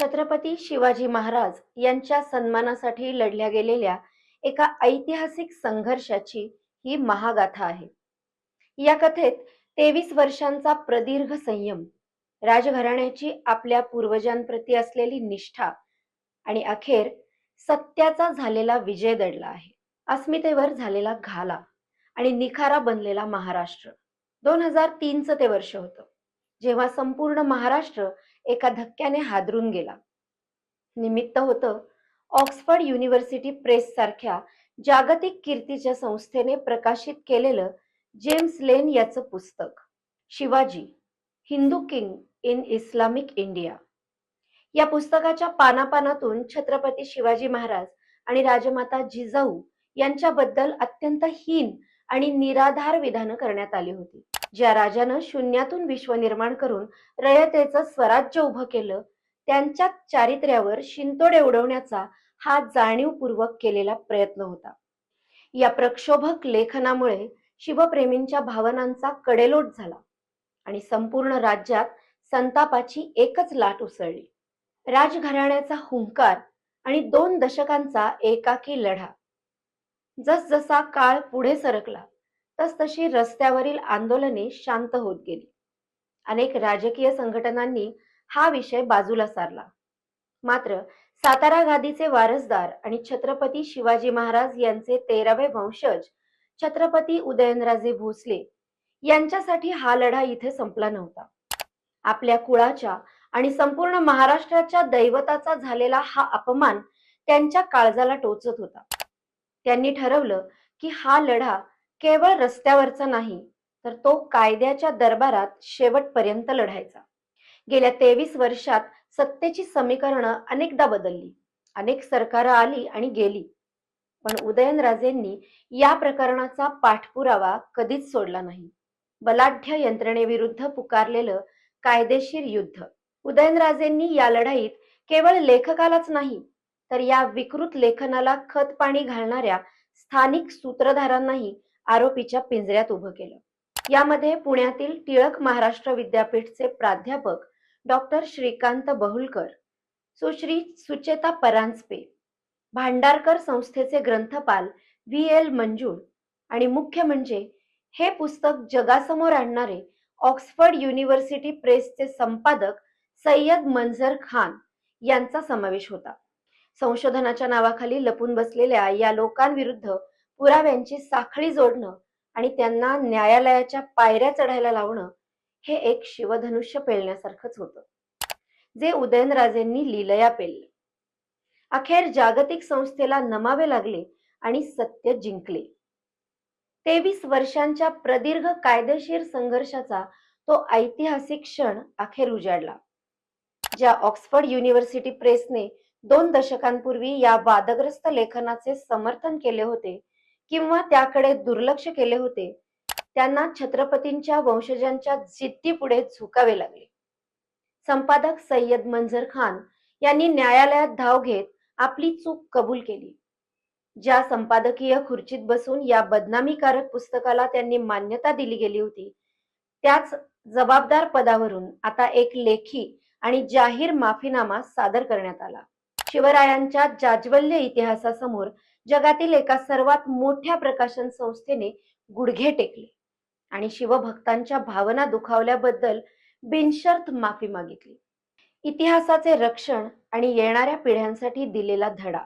छत्रपती शिवाजी महाराज यांच्या सन्मानासाठी लढल्या गेलेल्या एका ऐतिहासिक संघर्षाची ही महागाथा आहे. या कथेत तेवीस वर्षांचा प्रदीर्घ संयम राजघराण्याची आपल्या पूर्वजांप्रती असलेली निष्ठा आणि अखेर सत्याचा झालेला विजय दडला आहे. अस्मितेवर झालेला घाला आणि निखारा बनलेला महाराष्ट्र. दोन हजार तीनचं ते वर्ष होतं. जेव्हा संपूर्ण महाराष्ट्र एका धक्क्याने हादरून गेला. निमित्त होतं ऑक्सफर्ड युनिव्हर्सिटी प्रेस सारख्या जागतिक कीर्तीच्या संस्थेने प्रकाशित केलेलं जेम्स लेन याचं पुस्तक Shivaji Hindu king in Islamic India. या पुस्तकाच्या पानापानातून छत्रपती शिवाजी महाराज आणि राजमाता जिजाऊ यांच्याबद्दल अत्यंत हीन आणि निराधार विधानं करण्यात आली होती. ज्या राजानं शून्यातून विश्व निर्माण करून रयतेचं स्वराज्य उभं केलं त्यांच्या चारित्र्यावर शिंतोडे उडवण्याचा हा जाणीवपूर्वक केलेला प्रयत्न होता. या प्रक्षोभक लेखनामुळे शिवप्रेमींच्या भावनांचा कडेलोट झाला आणि संपूर्ण राज्यात संतापाची एकच लाट उसळली. राजघराण्याचा हुंकार आणि दोन दशकांचा एकाकी लढा. जसजसा काळ पुढे सरकला तसतशी रस्त्यावरील आंदोलने शांत होत गेली. अनेक राजकीय संघटनांनी हा विषय बाजूला सारला. मात्र सातारा गादीचे वारसदार आणि छत्रपती शिवाजी महाराज यांचे तेरावे वंशज छत्रपती उदयनराजे भोसले यांच्यासाठी हा लढा इथे संपला नव्हता. आपल्या कुळाच्या आणि संपूर्ण महाराष्ट्राच्या दैवताचा झालेला हा अपमान त्यांच्या काळजाला टोचत होता. त्यांनी ठरवलं की हा लढा केवळ रस्त्यावरचा नाही तर तो कायद्याच्या दरबारात शेवटपर्यंत लढायचा. गेल्या तेवीस वर्षात सत्तेची समीकरणं अनेकदा बदलली. अनेक सरकारं आली आणि गेली. पण उदयनराजेंनी या प्रकरणाचा पाठपुरावा कधीच सोडला नाही. बलाढ्य यंत्रणेविरुद्ध पुकारलेलं कायदेशीर युद्ध. उदयनराजेंनी या लढाईत केवळ लेखकालाच नाही तर या विकृत लेखनाला खत पाणी घालणाऱ्या स्थानिक सूत्रधारांनाही आरोपीच्या पिंजऱ्यात उभं केलं. यामध्ये पुण्यातील टिळक महाराष्ट्र विद्यापीठचे प्राध्यापक डॉक्टर श्रीकांत बहुलकर सुश्री सुचेता परांजपे भांडारकर संस्थेचे ग्रंथपाल व्ही एल मंजूळ आणि मुख्य म्हणजे हे पुस्तक जगासमोर आणणारे ऑक्सफर्ड युनिव्हर्सिटी प्रेसचे संपादक सय्यद मंझर खान यांचा समावेश होता. संशोधनाच्या नावाखाली लपून बसलेल्या या लोकांविरुद्ध पुराव्यांची साखळी जोडणं आणि त्यांना न्यायालयाच्या पायऱ्या चढायला लावणं हे एक शिवधनुष्य पेलण्यासारखंच होतं. जे उदयनराजेंनी लिलया पेलले. अखेर जागतिक संस्थेला नमावे लागले आणि सत्य जिंकले. तेवीस वर्षांच्या प्रदीर्घ कायदेशीर संघर्षाचा तो ऐतिहासिक क्षण अखेर उजाडला. ज्या ऑक्सफर्ड युनिव्हर्सिटी प्रेसने दोन दशकांपूर्वी या वादग्रस्त लेखनाचे समर्थन केले होते किंवा त्याकडे दुर्लक्ष केले होते त्यांना छत्रपतींच्या वंशजांच्या जिद्दीपुढे झुकावे लागले. संपादक सय्यद मंझर खान यांनी न्यायालयात धाव घेत आपली चूक कबूल केली. ज्या संपादकीय खुर्चीत बसून या बदनामीकारक पुस्तकाला त्यांनी मान्यता दिली गेली होती त्याच जबाबदार पदावरून आता एक लेखी आणि जाहीर माफीनामा सादर करण्यात आला. शिवरायांच्या जाज्वल्य इतिहासासमोर जगातील एका सर्वात मोठ्या प्रकाशन संस्थेने गुडघे टेकले आणि शिवभक्तांच्या भावना दुखावल्याबद्दल बिनशर्त माफी मागितली. इतिहासाचे रक्षण आणि येणाऱ्या पिढ्यांसाठी दिलेला धडा.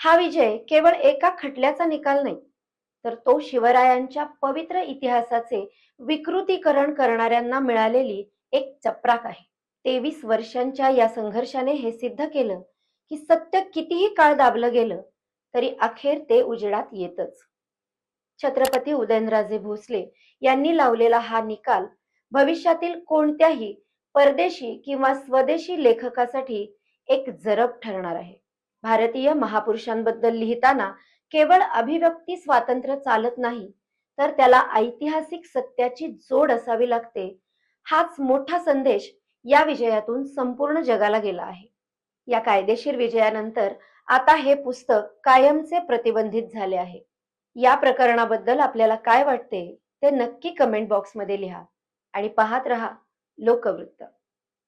हा विजय केवळ एका खटल्याचा निकाल नाही तर तो शिवरायांच्या पवित्र इतिहासाचे विकृतीकरण करणाऱ्यांना मिळालेली एक चपराक आहे. तेवीस वर्षांच्या या संघर्षाने हे सिद्ध केलं की सत्य कितीही काळ दाबलं गेलं तरी अखेर ते उजेडात येतच. छत्रपती उदयनराजे भोसले यांनी लावलेला हा निकाल भविष्यातील कोणत्याही परदेशी किंवा स्वदेशी लेखकासाठी एक जरब ठरणार आहे. भारतीय महापुरुषांबद्दल लिहिताना केवळ अभिव्यक्ती स्वातंत्र्य चालत नाही तर त्याला ऐतिहासिक सत्याची जोड असावी लागते हाच मोठा संदेश या विजयातून संपूर्ण जगाला गेला आहे. या कायदेशीर विजयानंतर आता हे पुस्तक कायमचे प्रतिबंधित झाले आहे. या प्रकरणाबद्दल आपल्याला काय वाटते ते नक्की कमेंट बॉक्समध्ये लिहा आणि पाहत रहा लोकवृत्त.